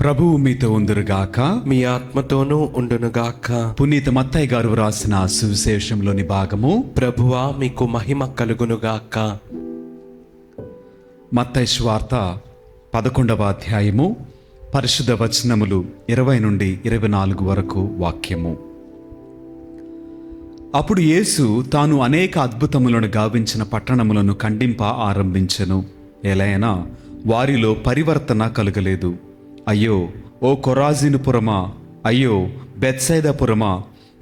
ప్రభువు మీతో ఉందరుగాక మీ ఆత్మతోనూ ఉండునుగాక. పునీత మత్తయ్య గారు వ్రాసిన సువిశేషంలోని భాగము. ప్రభువా మీకు మహిమ కలుగునుగాక. మత్తయి స్వార్త పదకొండవ అధ్యాయము పరిశుద్ధ వచనములు ఇరవై నుండి ఇరవై నాలుగు వరకు వాక్యము. అప్పుడు యేసు తాను అనేక అద్భుతములను గావించిన పట్టణములను ఖండింప ఆరంభించెను. ఎలైనా వారిలో పరివర్తన కలుగలేదు. అయ్యో ఓ కొరాజినుపురమా అయ్యో బెత్సైదపురమా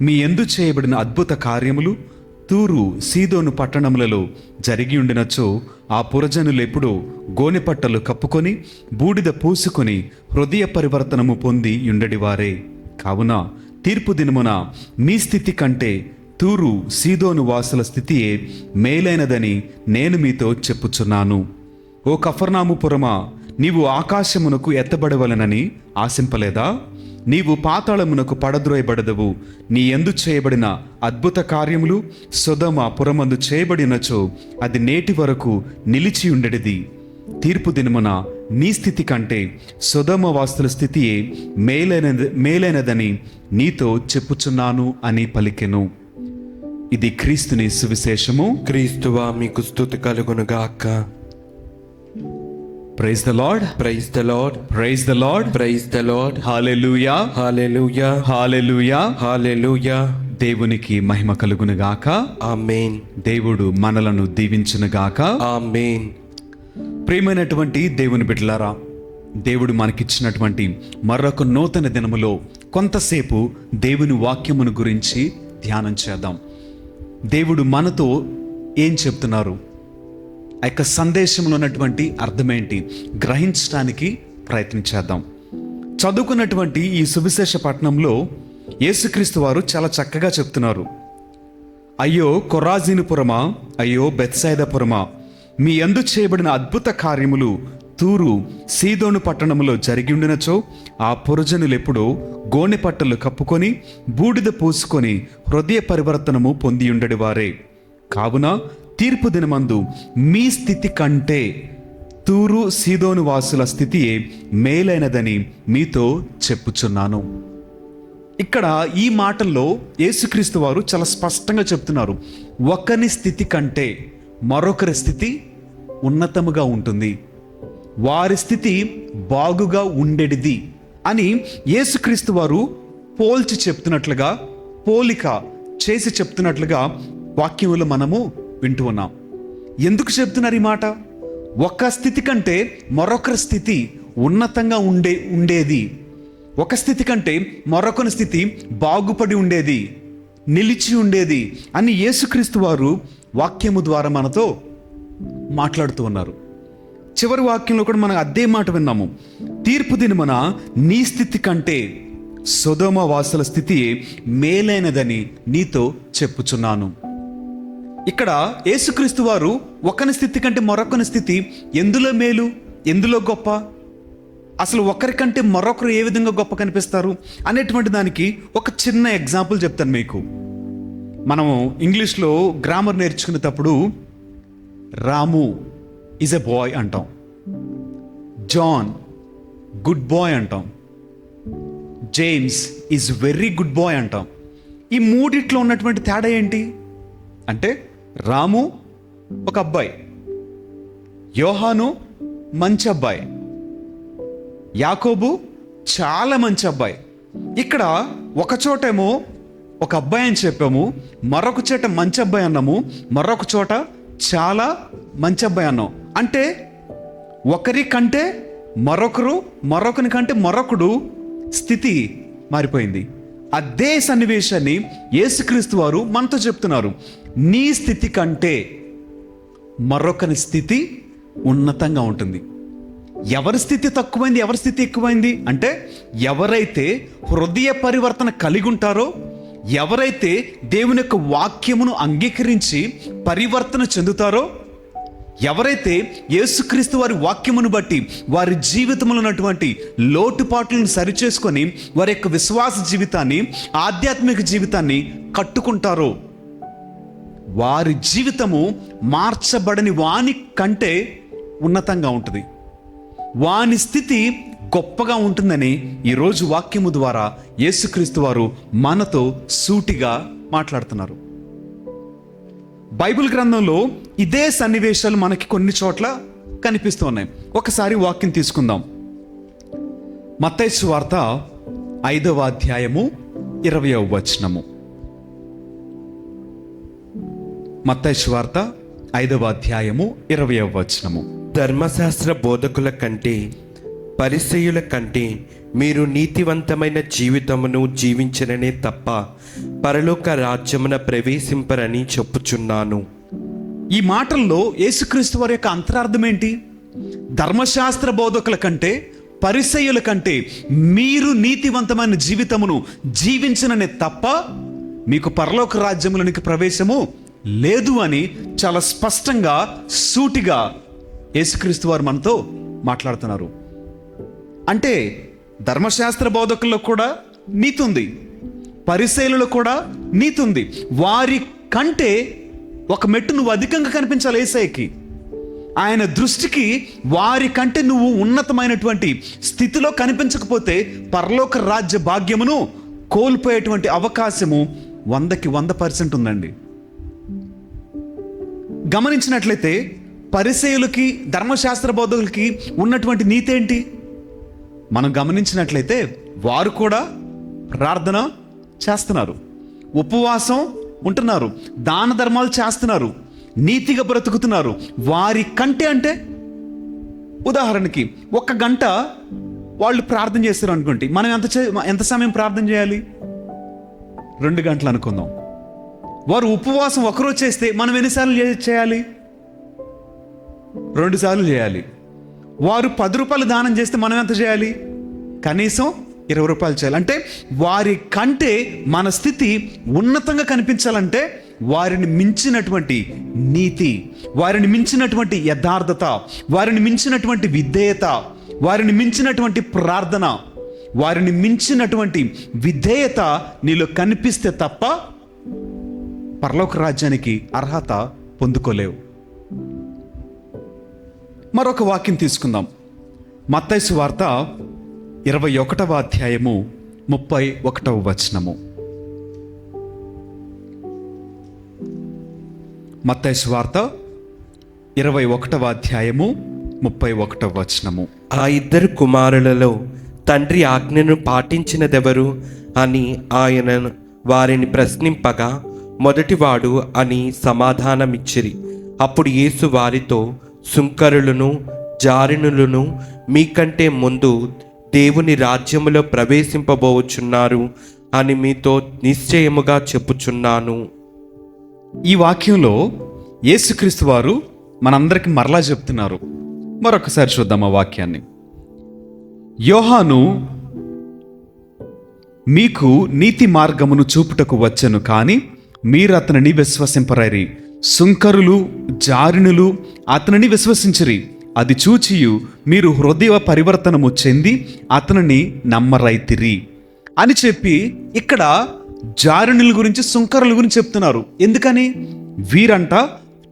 మీ ఎందు చేయబడిన అద్భుత కార్యములు తూరు సీదోను పట్టణములలో జరిగి ఉండినచో ఆ పురజనులెప్పుడు గోనెపట్టలు కప్పుకొని బూడిద పూసుకొని హృదయ పరివర్తనము పొంది యుండడివారే కావున తీర్పు దినమున మీ స్థితి కంటే తూరు సీదోను వాసుల స్థితియే మేలైనదని నేను మీతో చెప్పుచున్నాను. ఓ కఫర్నాముపురమా నీవు ఆకాశమునకు ఎత్తబడవలనని ఆశింపలేదా? నీవు పాతాళమునకు పడద్రోయబడదవు. నీ ఎందు చేయబడిన అద్భుత కార్యములు సుధమ పురమందు చేయబడినచో అది నేటి వరకు నిలిచి ఉండెడిది. తీర్పు దినమున నీ స్థితి కంటే సుధమ వాస్తుల స్థితియే మేలైనది మేలైనదని నీతో చెప్పుచున్నాను అని పలికెను. ఇది క్రీస్తుని సువిశేషము. క్రీస్తువా మీకు స్థుతి కలుగునుగాక. Praise the Lord praise the Lord praise the Lord praise the Lord hallelujah hallelujah hallelujah hallelujah దేవునికి మహిమ కలుగునుగాక ఆమేన్ దేవుడు మనలను దీవించునుగాక ఆమేన్ ప్రియమైనటువంటి దేవుని బిడ్డలారా దేవుడు మనకిచ్చినటువంటి మరొక నూతన దినములో కొంతసేపు దేవుని వాక్యమును గురించి ధ్యానం చేద్దాం. దేవుడు మనతో ఏం చెప్తున్నారు? ఆ యొక్క సందేశంలో ఉన్నటువంటి అర్థమేంటి? గ్రహించడానికి ప్రయత్నించేద్దాం చదువుకున్నటువంటి ఈ సువిశేష పట్టణంలో యేసుక్రీస్తు వారు చాలా చక్కగా చెప్తున్నారు. అయ్యో కొరాజీనుపురమా? అయ్యో బెత్సాయిదపురమా మీ ఎందు చేయబడిన అద్భుత కార్యములు తూరు సీదోను పట్టణములో జరిగి ఉండినచో ఆ పురజనులెప్పుడో గోనె పట్టలు కప్పుకొని బూడిద పూసుకొని హృదయ పరివర్తనము పొంది వారే కావున తీర్పు దినమందు మీ స్థితి కంటే తూరు సీదోను వాసుల స్థితియే మేలైనదని మీతో చెప్పుచున్నాను. ఇక్కడ ఈ మాటల్లో యేసుక్రీస్తు వారు చాలా స్పష్టంగా చెప్తున్నారు. ఒకరి స్థితి కంటే మరొకరి స్థితి ఉన్నతముగా ఉంటుంది. వారి స్థితి బాగుగా ఉండేది అని యేసుక్రీస్తు వారు పోల్చి చెప్తున్నట్లుగా పోలిక చేసి చెప్తున్నట్లుగా వాక్యములు మనము వింటూ ఉన్నాం. ఎందుకు చెప్తున్నారు ఈ మాట? ఒక స్థితి కంటే మరొకరి స్థితి ఉన్నతంగా ఉండే ఉండేది. ఒక స్థితి కంటే మరొకని స్థితి బాగుపడి ఉండేది నిలిచి ఉండేది అని యేసుక్రీస్తు వారు వాక్యము ద్వారా మనతో మాట్లాడుతూ ఉన్నారు. చివరి వాక్యంలో కూడా మనం అదే మాట విన్నాము. తీర్పు దినమున నీ స్థితి కంటే సుధోమ వాసుల స్థితి మేలైనదని నీతో చెప్పుచున్నాను. ఇక్కడ యేసుక్రీస్తు వారు ఒకని స్థితి కంటే మరొకని స్థితి ఎందులో మేలు ఎందులో గొప్ప? అసలు ఒకరికంటే మరొకరు ఏ విధంగా గొప్ప కనిపిస్తారు అనేటువంటి దానికి ఒక చిన్న ఎగ్జాంపుల్ చెప్తాను మీకు. మనము ఇంగ్లీష్లో గ్రామర్ నేర్చుకునేటప్పుడు రాము ఈజ్ ఎ బాయ్ అంటాం. జాన్ గుడ్ బాయ్ అంటాం. James is very good boy అంటాం. ఈ మూడిట్లో ఉన్నటువంటి తేడా ఏంటి? అంటే రాము ఒక అబ్బాయి. యోహాను మంచి అబ్బాయి. యాకోబు చాలా మంచి అబ్బాయి. ఇక్కడ ఒక చోటేమో ఒక అబ్బాయి అని చెప్పాము మరొక చోట మంచి అబ్బాయి అన్నాము మరొక చోట చాలా మంచి అబ్బాయి అన్నాం. అంటే ఒకరి కంటే మరొకరు మరొకరి కంటే మరొకడు స్థితి మారిపోయింది. అదే సన్నివేశాన్ని యేసుక్రీస్తు వారు మనతో చెప్తున్నారు. నీ స్థితి కంటే మరొకని స్థితి ఉన్నతంగా ఉంటుంది. ఎవరి స్థితి తక్కువైంది ఎవరి స్థితి ఎక్కువైంది? అంటే ఎవరైతే హృదయ పరివర్తన కలిగి ఉంటారో ఎవరైతే దేవుని యొక్క వాక్యమును అంగీకరించి పరివర్తన చెందుతారో ఎవరైతే యేసుక్రీస్తు వారి వాక్యమును బట్టి వారి జీవితంలో ఉన్నటువంటి లోటుపాట్లను సరిచేసుకొని వారి యొక్క విశ్వాస జీవితాన్ని ఆధ్యాత్మిక జీవితాన్ని కట్టుకుంటారో వారి జీవితము మార్చబడని వాని కంటే ఉన్నతంగా ఉంటుంది. వాని స్థితి గొప్పగా ఉంటుందని ఈరోజు వాక్యము ద్వారా యేసుక్రీస్తు వారు మనతో సూటిగా మాట్లాడుతున్నారు. బైబిల్ గ్రంథంలో ఇదే సన్నివేశాలు మనకి కొన్ని చోట్ల కనిపిస్తూ ఉన్నాయి. ఒకసారి వాక్యం తీసుకుందాం. మత్తైసు వార్త ఐదవ అధ్యాయము ఇరవయవ వచనము. మత్తైసు వార్త ఐదవ అధ్యాయము ఇరవయవ వచనము. ధర్మశాస్త్ర బోధకుల కంటే పరిసయుల కంటే మీరు నీతివంతమైన జీవితమును జీవించరనే తప్ప పరలోక రాజ్యమున ప్రవేశింపరని చెప్పుచున్నాను. ఈ మాటల్లో యేసుక్రీస్తు వారి యొక్క అంతరార్థం ఏంటి? ధర్మశాస్త్ర బోధకుల కంటే పరిసయ్యుల కంటే మీరు నీతివంతమైన జీవితమును జీవించననే తప్ప మీకు పరలోక రాజ్యములోనికి ప్రవేశము లేదు అని చాలా స్పష్టంగా సూటిగా యేసుక్రీస్తు వారు మనతో మాట్లాడుతున్నారు. అంటే ధర్మశాస్త్ర బోధకుల్లో కూడా నీతి ఉంది. పరిశైలులో కూడా నీతి ఉంది. వారి కంటే ఒక మెట్టు నువ్వు అధికంగా కనిపించాలి ఏసైకి. ఆయన దృష్టికి వారి కంటే నువ్వు ఉన్నతమైనటువంటి స్థితిలో కనిపించకపోతే పరలోక రాజ్య భాగ్యమును కోల్పోయేటువంటి అవకాశము వందకి వంద పర్సెంట్ ఉందండి. గమనించినట్లయితే పరిచయులకి ధర్మశాస్త్ర బోధకులకి ఉన్నటువంటి నీతి ఏంటి? మనం గమనించినట్లయితే వారు కూడా ప్రార్థన చేస్తున్నారు. ఉపవాసం ఉంటున్నారు. దాన ధర్మాలు చేస్తున్నారు. నీతిగా బ్రతుకుతున్నారు. వారి కంటే అంటే ఉదాహరణకి ఒక గంట వాళ్ళు ప్రార్థన చేస్తారు అనుకోండి. మనం ఎంత ఎంత సమయం ప్రార్థన చేయాలి? రెండు గంటలు అనుకుందాం. వారు ఉపవాసం ఒకరోజు చేస్తే మనం ఎన్నిసార్లు చేయాలి? రెండుసార్లు చేయాలి. వారు పది రూపాయలు దానం చేస్తే మనం ఎంత చేయాలి? కనీసం ఇరవై రూపాయలు చేయాలి. అంటే వారి కంటే మన స్థితి ఉన్నతంగా కనిపించాలంటే వారిని మించినటువంటి నీతి వారిని మించినటువంటి యథార్థత వారిని మించినటువంటి విధేయత వారిని మించినటువంటి ప్రార్థన వారిని మించినటువంటి విధేయత నీలో కనిపిస్తే తప్ప పరలోక రాజ్యానికి అర్హత పొందుకోలేవు. మరొక వాక్యం తీసుకుందాం. మత్తైసు వార్త ఇరవై ఒకటవ అధ్యాయము ముప్పై ఒకటవ వచనము. మత్తైసు వార్త ఇరవై ఒకటవ అధ్యాయము ముప్పై ఒకటవ వచనము. ఆ ఇద్దరు కుమారులలో తండ్రి ఆజ్ఞను పాటించినదెవరు అని ఆయన వారిని ప్రశ్నింపగా మొదటివాడు అని సమాధానమిచ్చిరి. అప్పుడు యేసు వారితో సుంకరులను జారినులను మీకంటే ముందు దేవుని రాజ్యములో ప్రవేశింపబోచున్నారు అని మీతో నిశ్చయముగా చెప్పుచున్నాను. ఈ వాక్యంలో యేసుక్రీస్తు వారు మనందరికి మరలా చెప్తున్నారు. మరొకసారి చూద్దాం ఆ వాక్యాన్ని. యోహాను మీకు నీతి మార్గమును చూపుటకు వచ్చను కానీ మీరు అతనిని విశ్వసింపరైరి. సుంకరులు జారినులు అతనిని విశ్వసించిరి. అది చూచియు మీరు హృదయ పరివర్తనము చెంది అతనిని నమ్మరైతిరి. అని చెప్పి ఇక్కడ జారిణుల గురించి సుంకరుల గురించి చెప్తున్నారు. ఎందుకని? వీరంట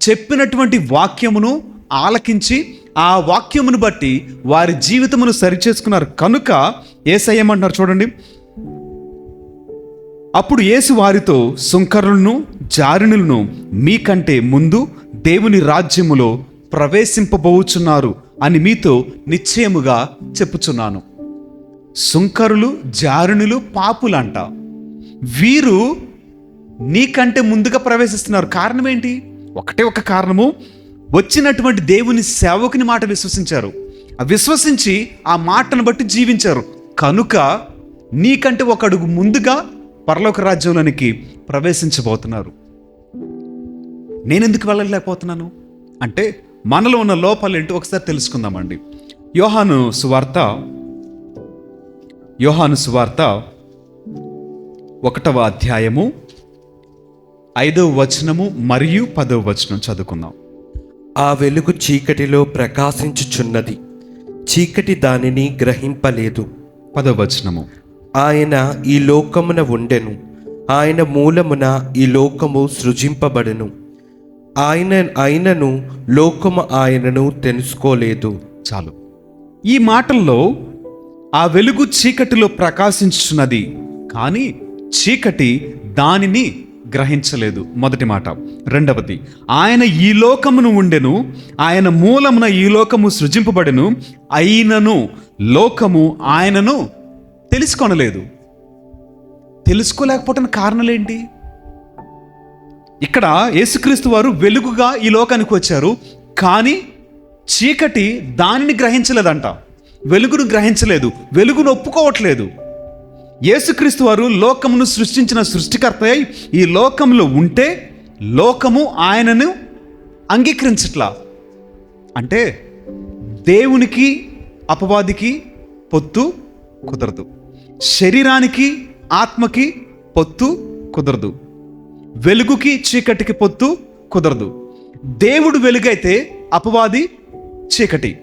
చెప్పినటువంటి వాక్యమును ఆలకించి ఆ వాక్యమును బట్టి వారి జీవితమును సరిచేసుకున్నారు. కనుక ఏసయ్యమంటున్నారు చూడండి. అప్పుడు యేసు వారితో సుంకరులను జారునులను మీకంటే ముందు దేవుని రాజ్యములో ప్రవేశింపబోచున్నారు అని మీతో నిశ్చయముగా చెప్పుచున్నాను. సుంకరులు జారునులు పాపులంట. వీరు నీకంటే ముందుగా ప్రవేశిస్తున్నారు. కారణం ఏంటి ఒకటే ఒక కారణము. వచ్చినటువంటి దేవుని సేవకుని మాట విశ్వసించారు. విశ్వసించి ఆ మాటను బట్టి జీవించారు. కనుక నీకంటే ఒక అడుగు ముందుగా పరలోక రాజ్యంలోనికి ప్రవేశించబోతున్నారు. నేనెందుకు వెళ్ళలేకపోతున్నాను? అంటే మనలో ఉన్న లోపాలు ఏంటో ఒకసారి తెలుసుకుందామండి. యోహాను సువార్త యోహాను సువార్త ఒకటవ అధ్యాయము ఐదవ వచనము మరియు పదవ వచనం చదువుకుందాం. ఆ వెలుగు చీకటిలో ప్రకాశించుచున్నది. చీకటి దానిని గ్రహింపలేదు. పదవ వచనము. ఆయన ఈ లోకమున ఉండెను. ఆయన మూలమున ఈ లోకము సృజింపబడెను. ఆయన ఆయనను లోకము ఆయనను తెలుసుకోలేదు. చాలు. ఈ మాటల్లో ఆ వెలుగు చీకటిలో ప్రకాశించున్నది కానీ చీకటి దానిని గ్రహించలేదు. మొదటి మాట. రెండవది ఆయన ఈ లోకమును ఉండెను ఆయన మూలమున ఈ లోకము సృజింపబడెను అయినను లోకము ఆయనను తెలుసుకొనలేదు. తెలుసుకోలేకపోవటానికి కారణాలేంటి? ఇక్కడ యేసుక్రీస్తు వారు వెలుగుగా ఈ లోకానికి వచ్చారు కానీ చీకటి దానిని గ్రహించలేదంట. వెలుగును గ్రహించలేదు వెలుగును ఒప్పుకోవట్లేదు. యేసుక్రీస్తు వారు లోకమును సృష్టించిన సృష్టికర్త అయి ఈ లోకంలో ఉంటే లోకము ఆయనను అంగీకరించట్లా. అంటే దేవునికి అపవాదికి పొత్తు కుదరదు. శరీరానికి ఆత్మకి పొత్తు కుదరదు. వెలుగుకి చీకటికి పొత్తు కుదరదు. దేవుడు వెలుగైతే అపవాది చీకటి.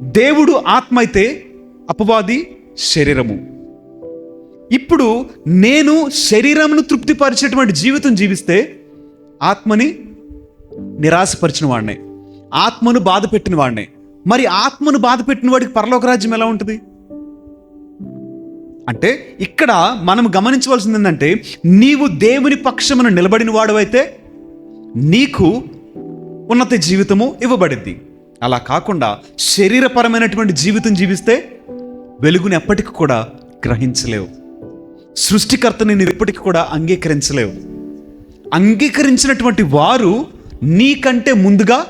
దేవుడు ఆత్మ అయితే అపవాది శరీరము. ఇప్పుడు నేను శరీరమును తృప్తిపరిచేటువంటి జీవితం జీవిస్తే ఆత్మని నిరాశపరిచిన వాడినే ఆత్మను బాధ పెట్టిన వాడినే మరి ఆత్మను బాధ పెట్టిన వాడికి పరలోక రాజ్యం ఎలా ఉంటుంది? అంటే ఇక్కడ మనం గమనించవలసింది ఏంటంటే నీవు దేవుని పక్షమున నిలబడిన వాడువైతే నీకు ఉన్నత జీవితము ఇవ్వబడింది అలా కాకుండా శరీరపరమైనటువంటి జీవితం జీవిస్తే వెలుగుని ఎప్పటికి కూడా గ్రహించలేవు. సృష్టికర్తని నేను ఎప్పటికీ కూడా అంగీకరించలేవు. అంగీకరించినటువంటి వారు నీకంటే ముందుగా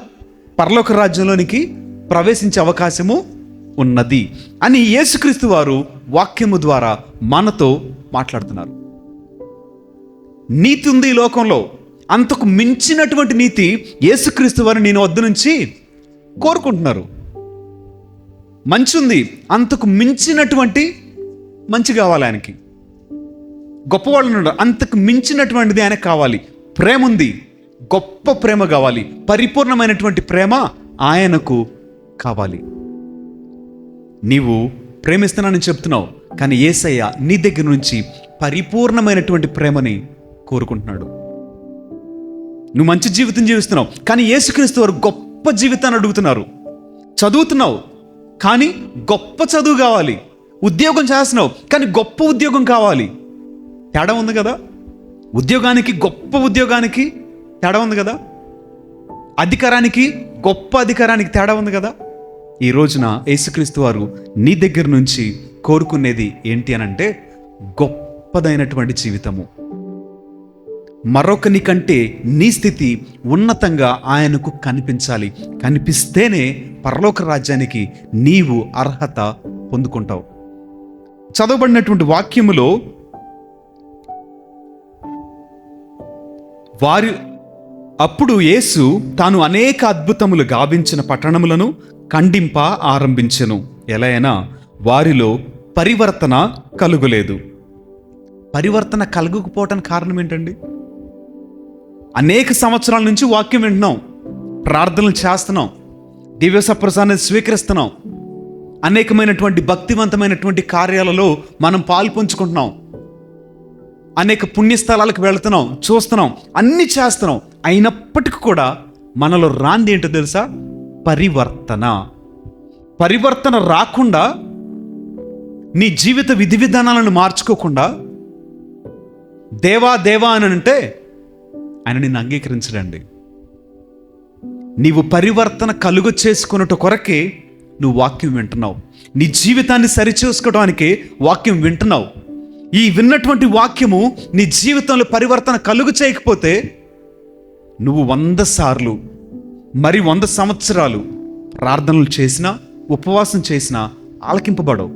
పరలోక రాజ్యంలోనికి ప్రవేశించే అవకాశము ఉన్నది. అని యేసుక్రీస్తు వారు వాక్యము ద్వారా మనతో మాట్లాడుతున్నారు. నీతి ఉంది ఈ లోకంలో. అంతకు మించినటువంటి నీతి యేసుక్రీస్తు వారిని నేను వద్ద నుంచి కోరుకుంటున్నారు. మంచి ఉంది. అంతకు మించినటువంటి మంచి కావాలి ఆయనకి. గొప్పవాళ్ళు ఉన్నారు. అంతకు మించినటువంటిది ఆయనకు కావాలి. ప్రేమ ఉంది. గొప్ప ప్రేమ కావాలి. పరిపూర్ణమైనటువంటి ప్రేమ ఆయనకు కావాలి. నీవు ప్రేమిస్తున్నానని చెప్తున్నావు. కానీ ఏసయ్య నీ దగ్గర నుంచి పరిపూర్ణమైనటువంటి ప్రేమని కోరుకుంటున్నాడు. నువ్వు మంచి జీవితం జీవిస్తున్నావు. కానీ యేసుక్రీస్తు వారు గొప్ప జీవితాన్ని అడుగుతున్నారు. చదువుతున్నావు. కానీ గొప్ప చదువు కావాలి. ఉద్యోగం చేస్తున్నావు. కానీ గొప్ప ఉద్యోగం కావాలి. తేడా ఉంది కదా? ఉద్యోగానికి గొప్ప ఉద్యోగానికి తేడా ఉంది కదా? అధికారానికి గొప్ప అధికారానికి తేడా ఉంది కదా? ఈ రోజున యేసుక్రీస్తు వారు నీ దగ్గర నుంచి కోరుకునేది ఏంటి అని అంటే గొప్పదైనటువంటి జీవితము. మరొకని కంటే నీ స్థితి ఉన్నతంగా ఆయనకు కనిపించాలి. కనిపిస్తేనే పరలోక రాజ్యానికి నీవు అర్హత పొందుకుంటావు. చదవబడినటువంటి వాక్యములో వారి అప్పుడు యేసు తాను అనేక అద్భుతములు గావించిన పట్టణములను ఖండింప ఆరంభించెను. ఎలైనా వారిలో పరివర్తన కలుగులేదు. పరివర్తన కలుగుకపోవటానికి కారణం ఏంటండి అనేక సంవత్సరాల నుంచి వాక్యం వింటున్నాం. ప్రార్థనలు చేస్తున్నాం. దివ్య సప్రసాన్ని స్వీకరిస్తున్నాం. అనేకమైనటువంటి భక్తివంతమైనటువంటి కార్యాలలో మనం పాల్పంచుకుంటున్నాం అనేక పుణ్యస్థలాలకు వెళుతున్నాం చూస్తున్నాం అన్ని చేస్తున్నాం. అయినప్పటికీ కూడా మనలో రాంది ఏంటో తెలుసా? పరివర్తన. పరివర్తన రాకుండా నీ జీవిత విధి విధానాలను మార్చుకోకుండా దేవా దేవా అని అంటే ఆయన నిన్ను అంగీకరించడండి. నీవు పరివర్తన కలుగు చేసుకున్నట కొరకే నువ్వు వాక్యం వింటున్నావు. నీ జీవితాన్ని సరిచేసుకోవడానికి వాక్యం వింటున్నావు. ఈ విన్నటువంటి వాక్యము నీ జీవితంలో పరివర్తన కలుగు చేయకపోతే నువ్వు వంద సార్లు మరి వంద సంవత్సరాలు ప్రార్థనలు చేసినా ఉపవాసం చేసినా ఆలకింపబడవు.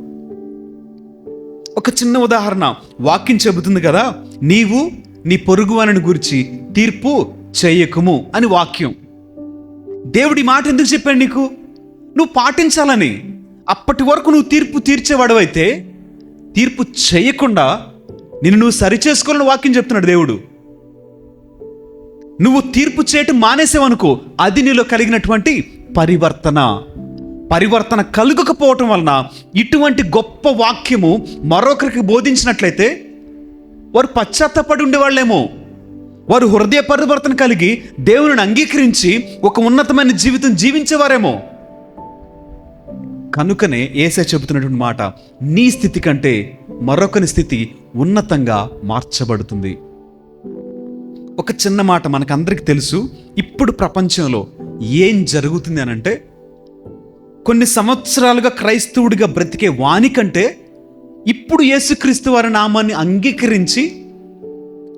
ఒక చిన్న ఉదాహరణ. వాక్యం చెబుతుంది కదా నీవు నీ పొరుగువాని గురించి తీర్పు చేయకుము అని వాక్యం. దేవుడి మాట ఎందుకు చెప్పాడు నీకు? నువ్వు పాటించాలని. అప్పటి వరకు నువ్వు తీర్పు తీర్చేవాడవైతే తీర్పు చేయకుండా నిన్ను నువ్వు సరిచేసుకోవాలని వాక్యం చెప్తున్నాడు దేవుడు. నువ్వు తీర్పు చేయటం మానేసావనుకో అది నీలో కలిగినటువంటి పరివర్తన. పరివర్తన కలుగకపోవటం వలన ఇటువంటి గొప్ప వాక్యము మరొకరికి బోధించినట్లయితే వారు పశ్చాత్తపడి ఉండేవాళ్ళేమో. వారు హృదయ పరివర్తన కలిగి దేవుని అంగీకరించి ఒక ఉన్నతమైన జీవితం జీవించేవారేమో. కనుకనే ఏసే చెబుతున్నటువంటి మాట నీ స్థితి కంటే మరొకని స్థితి ఉన్నతంగా మార్చబడుతుంది. ఒక చిన్న మాట మనకందరికి తెలుసు. ఇప్పుడు ప్రపంచంలో ఏం జరుగుతుంది అని అంటే కొన్ని సంవత్సరాలుగా క్రైస్తవుడిగా బ్రతికే వాని కంటే ఇప్పుడు యేసుక్రీస్తు వారి నామాన్ని అంగీకరించి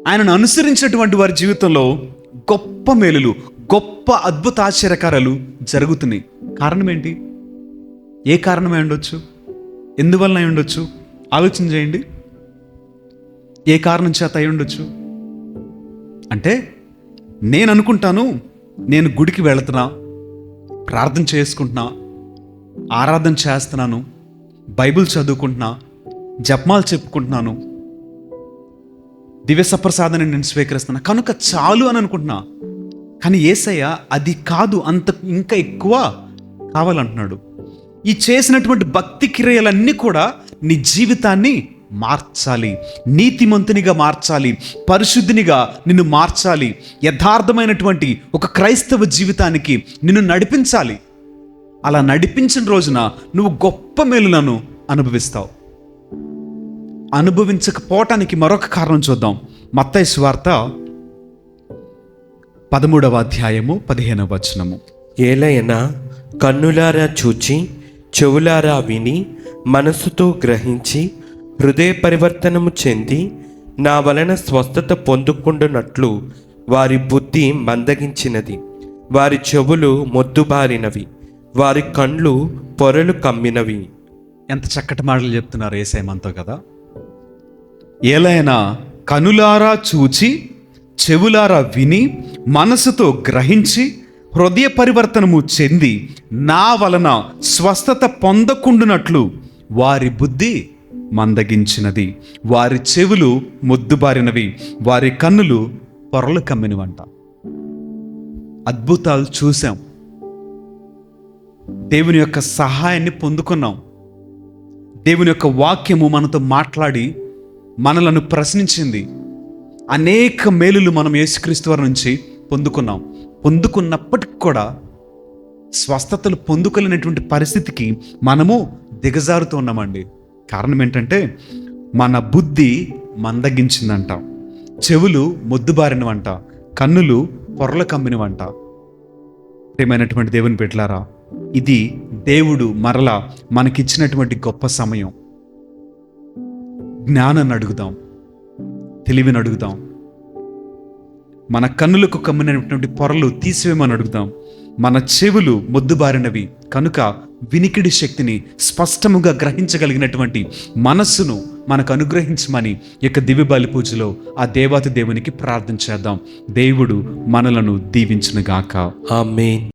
ఆయనను అనుసరించినటువంటి వారి జీవితంలో గొప్ప మేలులు గొప్ప అద్భుత ఆశ్చర్యకారాలు జరుగుతున్నాయి. కారణం ఏంటి ఏ కారణమై ఉండొచ్చు? ఎందువలన అయి ఉండొచ్చు? ఆలోచన చేయండి. ఏ కారణం చేత అయి ఉండొచ్చు? అంటే నేను అనుకుంటాను నేను గుడికి వెళుతున్నా ప్రార్థన చేసుకుంటున్నా ఆరాధన చేస్తున్నాను బైబిల్ చదువుకుంటున్నా జపమాలు చెప్పుకుంటున్నాను దివ్య సప్రసాదాన్ని నేను స్వీకరిస్తున్నా. కనుక చాలు అని అనుకుంటున్నా. కానీ ఏసయ్య అది కాదు అంత ఇంకా ఎక్కువ కావాలంటున్నాడు. ఈ చేసినటువంటి భక్తి క్రియలన్నీ కూడా నీ జీవితాన్ని మార్చాలి. నీతిమంతునిగా మార్చాలి. పరిశుద్ధినిగా నిన్ను మార్చాలి. యథార్థమైనటువంటి ఒక క్రైస్తవ జీవితానికి నిన్ను నడిపించాలి. అలా నడిపించిన రోజున నువ్వు గొప్ప మేలులను అనుభవిస్తావు. అనుభవించకపోవటానికి మరొక కారణం చూద్దాం. మత్తయి సువార్త పదమూడవ అధ్యాయము పదిహేనవ వచనము. ఏలయన కన్నులారా చూచి చెవులారా విని మనసుతో గ్రహించి హృదయ పరివర్తనము చెంది నా వలన స్వస్థత పొందుకుండునట్లు వారి బుద్ధి మందగించినది. వారి చెవులు మొద్దుబారినవి. వారి కండ్లు పొరలు కమ్మినవి. ఎంత చక్కటి మాటలు చెప్తున్నారు ఏసేమంతో కదా. ఏలైనా కనులారా చూచి చెవులారా విని మనసుతో గ్రహించి హృదయ పరివర్తనము చెంది నా వలన స్వస్థత పొందకుండునట్లు వారి బుద్ధి మందగించినది. వారి చెవులు మొద్దుబారినవి. వారి కన్నులు పొరలు కమ్మినవంట. అద్భుతాలు చూసాం దేవుని యొక్క సహాయాన్ని పొందుకున్నాం. దేవుని యొక్క వాక్యము మనతో మాట్లాడి మనలను ప్రశ్నించింది. అనేక మేలులు మనం యేసుక్రీస్తు వారి నుంచి పొందుకున్నాం. పొందుకున్నప్పటికి కూడా స్వస్థతలు పొందుకోలేనటువంటి పరిస్థితికి మనము దిగజారుతూ ఉన్నామండి. కారణం ఏంటంటే మన బుద్ధి మందగించిందంట. చెవులు మొద్దుబారినవంట. కన్నులు పొరల కమ్మినవంట. ప్రేమైనటువంటి దేవుని పెట్టలారా ఇది దేవుడు మరల మనకిచ్చినటువంటి గొప్ప సమయం. జ్ఞానాన్ని అడుగుదాం తెలివిని అడుగుదాం. మన కన్నులకు కమ్మినటువంటి పొరలు తీసివేయమని అడుగుదాం. మన చెవులు మొద్దుబారినవి కనుక వినికిడి శక్తిని స్పష్టముగా గ్రహించగలిగినటువంటి మనస్సును మనకు అనుగ్రహించమని యొక్క దివ్య బలి పూజలో ఆ దేవాతి దేవునికి ప్రార్థన చేద్దాం. దేవుడు మనలను దీవించునుగాక. ఆమేన్.